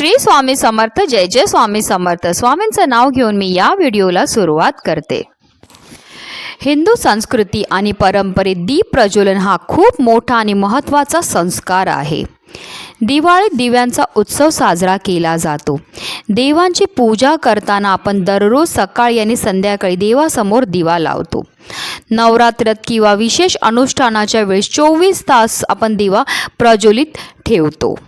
श्री स्वामी समर्थ जय जय स्वामी समर्थ. स्वामींचं नाव घेऊन मी या व्हिडिओला सुरुवात करते. हिंदू संस्कृती आणि परंपरेत दीप प्रज्वलन हा खूप मोठा आणि महत्त्वाचा संस्कार आहे. दिवाळीत दिव्यांचा उत्सव साजरा केला जातो. देवांची पूजा करताना आपण दररोज सकाळी आणि संध्याकाळी देवासमोर दिवा लावतो. नवरात्रात किंवा विशेष अनुष्ठानाच्या वेळेस चोवीस तास आपण दिवा प्रज्वलित ठेवतो.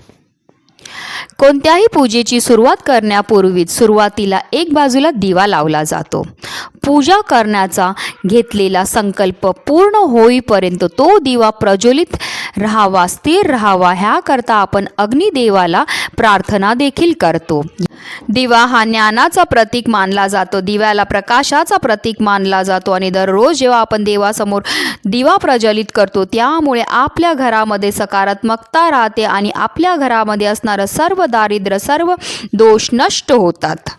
कोणत्याही पूजेची सुरुवात करण्यापूर्वीच सुरुवातीला एक बाजूला दिवा लावला जातो. पूजा करण्याचा घेतलेला संकल्प पूर्ण होईपर्यंत तो दिवा प्रज्वलित राहावा स्थिर राहावा ह्याकरता आपण अग्निदेवाला प्रार्थना देखील करतो. दिवा हा ज्ञानाचा प्रतीक मानला जातो. दिव्याला प्रकाशाचा प्रतीक मानला जातो आणि दररोज जेव्हा आपण देवासमोर दिवा प्रज्वलित करतो त्यामुळे आपल्या घरामध्ये सकारात्मकता राहते आणि आपल्या घरामध्ये असणारं सर्व दारिद्र्य सर्व दोष नष्ट होतात.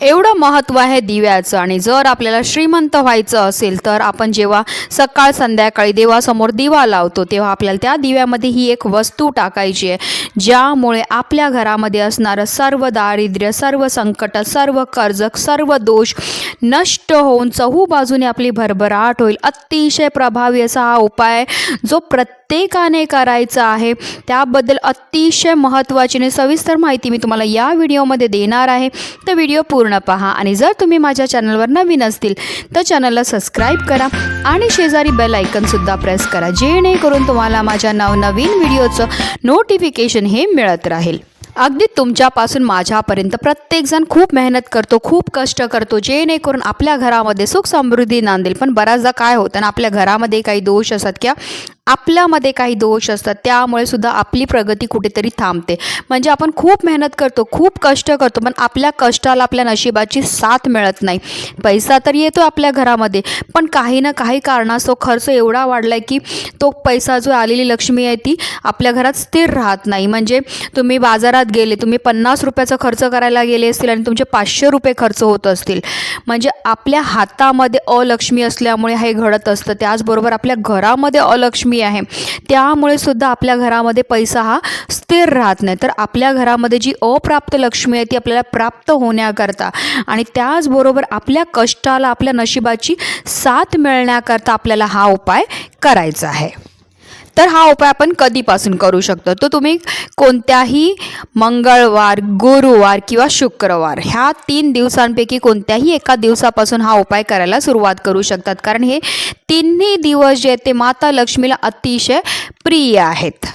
एवढं महत्त्व आहे दिव्याचं. आणि जर आपल्याला श्रीमंत व्हायचं असेल तर आपण जेव्हा सकाळ संध्याकाळी देवासमोर दिवा लावतो तेव्हा आपल्याला त्या दिव्यामध्ये ही एक वस्तू टाकायची आहे ज्यामुळे आपल्या घरामध्ये असणारं सर्व दारिद्र्य सर्व संकट सर्व कर्ज सर्व दोष नष्ट होऊन चहू बाजूने आपली भरभराट होईल. अतिशय प्रभावी असा हा उपाय जो प्रत्येकाने करायचा आहे. त्याबद्दल अतिशय महत्त्वाची आणि सविस्तर माहिती मी तुम्हाला या व्हिडिओमध्ये देणार आहे. तर व्हिडिओ पूर्ण पहा. आणि जर तुम्ही माझ्या चॅनलवर नवीन असतील तर चॅनलला सबस्क्राईब करा आणि शेजारी बेल आयकनसुद्धा प्रेस करा जेणेकरून तुम्हाला माझ्या नवनवीन व्हिडिओचं नोटिफिकेशन हे मिळत राहील. अगदी तुमच्यापासून माझ्यापर्यंत प्रत्येकजण खूप मेहनत करतो खूप कष्ट करतो जेणेकरून आपल्या घरामध्ये सुख समृद्धी नांदेल. पण बऱ्याचदा काय होतं ना आपल्या घरामध्ये काही दोष असतात किंवा आपल्यामध्ये काही दोष असतात त्यामुळे सुद्धा आपली प्रगती कुठेतरी थांबते. म्हणजे आपण खूप मेहनत करतो खूप कष्ट करतो पण आपल्या कष्टाला आपल्या नशिबाची साथ मिळत नाही. पैसा तर येतो आपल्या घरामध्ये पण काही ना काही कारणास्तव खर्च एवढा वाढला आहे की तो पैसा जो आलेली लक्ष्मी आहे ती आपल्या घरात स्थिर राहत नाही. म्हणजे तुम्ही बाजारात गेले तुम्ही पन्नास रुपयाचा खर्च करायला गेले असतील आणि तुमचे पाचशे रुपये खर्च होत असतील. म्हणजे आपल्या हातामध्ये अलक्ष्मी असल्यामुळे हे घडत असतं. त्याचबरोबर आपल्या घरामध्ये अलक्ष्मी आहे. त्यामुळे सुद्धा आपल्या घरामध्ये पैसा हा स्थिर राहत नाही. तर आपल्या घरामध्ये जी अप्राप्त लक्ष्मी आहे ती आपल्याला प्राप्त होण्याकरता आणि त्याचबरोबर आपल्या कष्टाला आपल्या नशिबाची साथ मिळण्याकरता आपल्याला हा उपाय करायचा आहे. तर हा उपाय आपण कधीपासून करू शकतो? तो तुम्ही कोणत्याही मंगळवार गुरुवार किंवा शुक्रवार ह्या तीन दिवसांपैकी कोणत्याही एका दिवसापासून हा उपाय करायला सुरुवात करू शकतात. कारण हे तिन्ही दिवस जे आहेत ते माता लक्ष्मीला अतिशय प्रिय आहेत.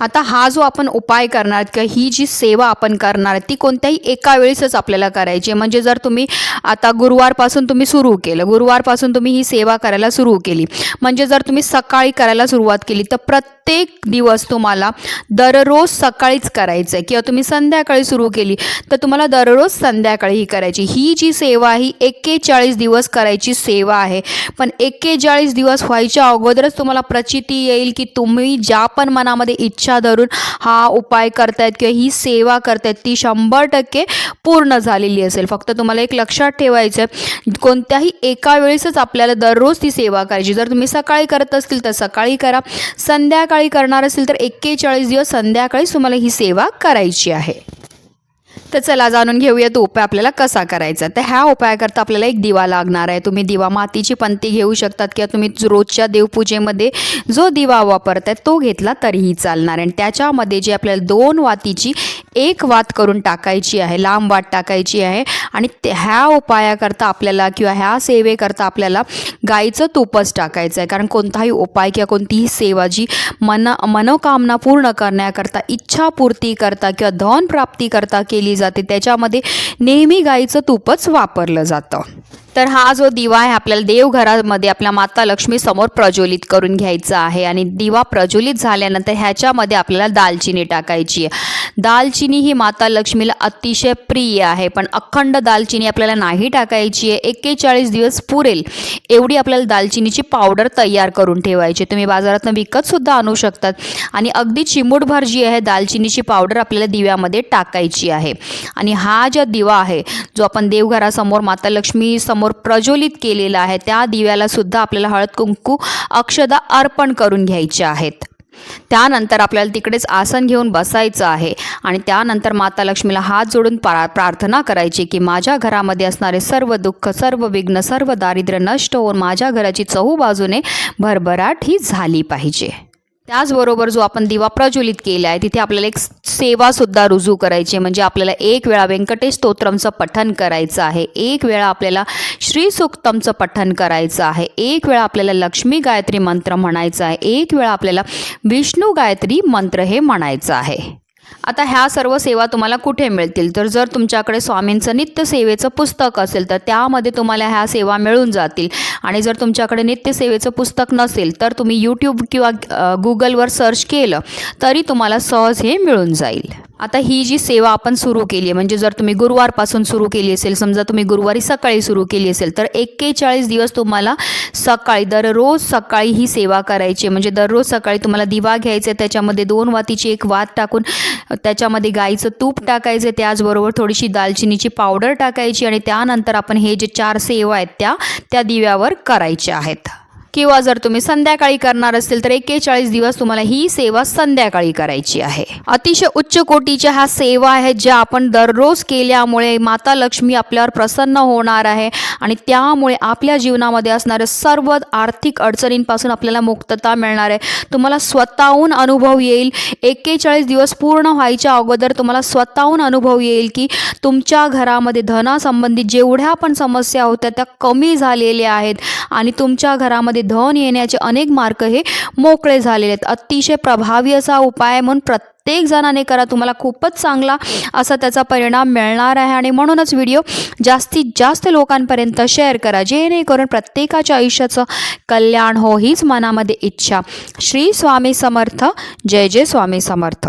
आता हा जो आपण उपाय करणार किंवा ही जी सेवा आपण करणार ती कोणत्याही एका वेळेसच आपल्याला करायची आहे. म्हणजे जर तुम्ही आता गुरुवारपासून तुम्ही सुरू केलं गुरुवारपासून तुम्ही ही सेवा करायला सुरू केली म्हणजे जर तुम्ही सकाळी करायला सुरुवात केली तर प्रत्येक दिवस तुम्हाला दररोज सकाळीच करायचं आहे किंवा तुम्ही संध्याकाळी सुरू केली तर तुम्हाला दररोज संध्याकाळी ही करायची. ही जी सेवा ही एक्केचाळीस दिवस करायची सेवा आहे. पण एक्केचाळीस दिवस व्हायच्या अगोदरच तुम्हाला प्रचिती येईल की तुम्ही ज्या पण मनामध्ये इच्छा धरून हा उपाय करतायत किंवा ही सेवा करतायत ती शंभर टक्के पूर्ण झालेली असेल. फक्त तुम्हाला एक लक्षात ठेवायचं आहे कोणत्याही एका वेळेसच आपल्याला दररोज ती सेवा करायची. जर तुम्ही सकाळी करत असतील तर सकाळी करा. संध्याकाळी करणार असेल तर एक्केचाळीस दिवस संध्याकाळीच तुम्हाला ही सेवा करायची आहे. तर चला जाणून घेऊया तो उपाय आपल्याला कसा करायचा. तर ह्या उपायाकरता आपल्याला एक दिवा लागणार आहे. तुम्ही दिवा मातीची पंती घेऊ शकतात किंवा तुम्ही रोजच्या देवपूजेमध्ये जो दिवा वापरताय तो घेतला तरीही चालणार आहे. आणि त्याच्यामध्ये जे आपल्याला दोन वातीची एक वात करून टाकायची आहे लांब वाट टाकायची आहे आणि ते ह्या उपायाकरता आपल्याला किंवा ह्या सेवेकरता आपल्याला गाईचं तुपच टाकायचं आहे. कारण कोणताही उपाय किंवा कोणतीही सेवा जी मन मनोकामना पूर्ण करण्याकरता इच्छापूर्ती करता किंवा धन प्राप्ती करता केली जाते. त्याच्यामध्ये नेहमी गाईचं तूपच वापरलं जातं. तर हा जो दिवा आहे आपल्याला देवघरामध्ये आपल्या माता लक्ष्मी समोर प्रज्वलित करून घ्यायचा आहे आणि दिवा प्रज्वलित झाल्यानंतर ह्याच्यामध्ये आपल्याला दालचिनी टाकायची आहे. दालचिनी ही माता लक्ष्मीला अतिशय प्रिय आहे पण अखंड दालचिनी आपल्याला नाही टाकायची आहे. एक्केचाळीस दिवस पुरेल एवढी आपल्याला दालचिनीची पावडर तयार करून ठेवायची तुम्ही बाजारातून विकतसुद्धा आणू शकतात आणि अगदी चिमूटभर जी आहे दालचिनीची पावडर आपल्याला दिव्यामध्ये टाकायची आहे. आणि हा जो दिवा आहे जो आपण देवघरासमोर माता लक्ष्मी समोर प्रज्वलित केलेला आहे. त्या दिव्याला सुद्धा आपल्याला हळद कुंकू अक्षदा अर्पण करून घ्यायचे आहेत. त्यानंतर आपल्याला तिकडेच आसन घेऊन बसायचं आहे आणि त्यानंतर माता लक्ष्मीला हात जोडून प्रा प्रार्थना करायची की माझ्या घरामध्ये असणारे सर्व दुःख सर्व विघ्न सर्व दारिद्र्य नष्ट होऊन माझ्या घराची चहूबाजूने भरभराट ही झाली पाहिजे. त्याचबरोबर जो आपण दिवा प्रज्वलित केला आहे तिथे आपल्याला एक सेवासुद्धा रुजू करायची म्हणजे आपल्याला एक वेळा व्यंकटेश स्तोत्रमचं पठन करायचं आहे. एक वेळा आपल्याला श्री सुक्तमचं करायचं आहे. एक वेळा आपल्याला लक्ष्मी गायत्री मंत्र म्हणायचं आहे. एक वेळा आपल्याला विष्णू गायत्री मंत्र हे म्हणायचं आहे. आता ह्या सर्व सेवा तुम्हाला कुठे मिळतील? तर जर तुमच्याकडे स्वामींचं नित्य सेवेचं पुस्तक असेल तर त्यामध्ये तुम्हाला ह्या सेवा मिळून जातील. आणि जर तुमच्याकडे नित्य सेवेचं पुस्तक नसेल तर तुम्ही यूट्यूब किंवा गुगलवर सर्च केलं तरी तुम्हाला सहज हे मिळून जाईल. आता ही जी सेवा आपण सुरू केली आहे म्हणजे जर तुम्ही गुरुवारपासून सुरू केली असेल समजा तुम्ही गुरुवारी सकाळी सुरू केली असेल तर एक्केचाळीस दिवस तुम्हाला सकाळी दररोज सकाळी ही सेवा करायची आहे. म्हणजे दररोज सकाळी तुम्हाला दिवा घ्यायचा आहे त्याच्यामध्ये दोन वातीची एक वात टाकून त्याच्यामध्ये गाईचं तूप टाकायचं त्याचबरोबर थोडीशी दालचिनीची पावडर टाकायची आणि त्यानंतर आपण हे जे चार सेवा आहेत त्या त्या दिव्यावर करायच्या आहेत किंवा जर तुम्ही संध्याकाळी करणार असेल तर एक्केचाळीस दिवस तुम्हाला ही सेवा संध्याकाळी करायची आहे. अतिशय उच्च कोटीच्या ह्या सेवा आहेत ज्या आपण दररोज केल्यामुळे माता लक्ष्मी आपल्यावर प्रसन्न होणार आहे आणि त्यामुळे आपल्या जीवनामध्ये असणाऱ्या सर्व आर्थिक अडचणींपासून आपल्याला मुक्तता मिळणार आहे. तुम्हाला स्वतःहून अनुभव येईल. एक्केचाळीस दिवस पूर्ण व्हायच्या अगोदर तुम्हाला स्वतःहून अनुभव येईल की तुमच्या घरामध्ये धनासंबंधित जेवढ्या पण समस्या होत्या त्या कमी झालेल्या आहेत आणि तुमच्या घरामध्ये धन येण्याचे अनेक मार्ग हे मोकळे झालेले आहेत. अतिशय प्रभावी असा उपाय म्हणून म्हणून प्रत्येक जणाने करा. तुम्हाला खूपच चांगला असा त्याचा परिणाम मिळणार आहे आणि म्हणूनच व्हिडिओ जास्तीत जास्त लोकांपर्यंत शेअर करा. जेणेकरून प्रत्येकाच्या आयुष्याचं कल्याण हो हीच मनामध्ये इच्छा. श्री स्वामी समर्थ. जय जय स्वामी समर्थ.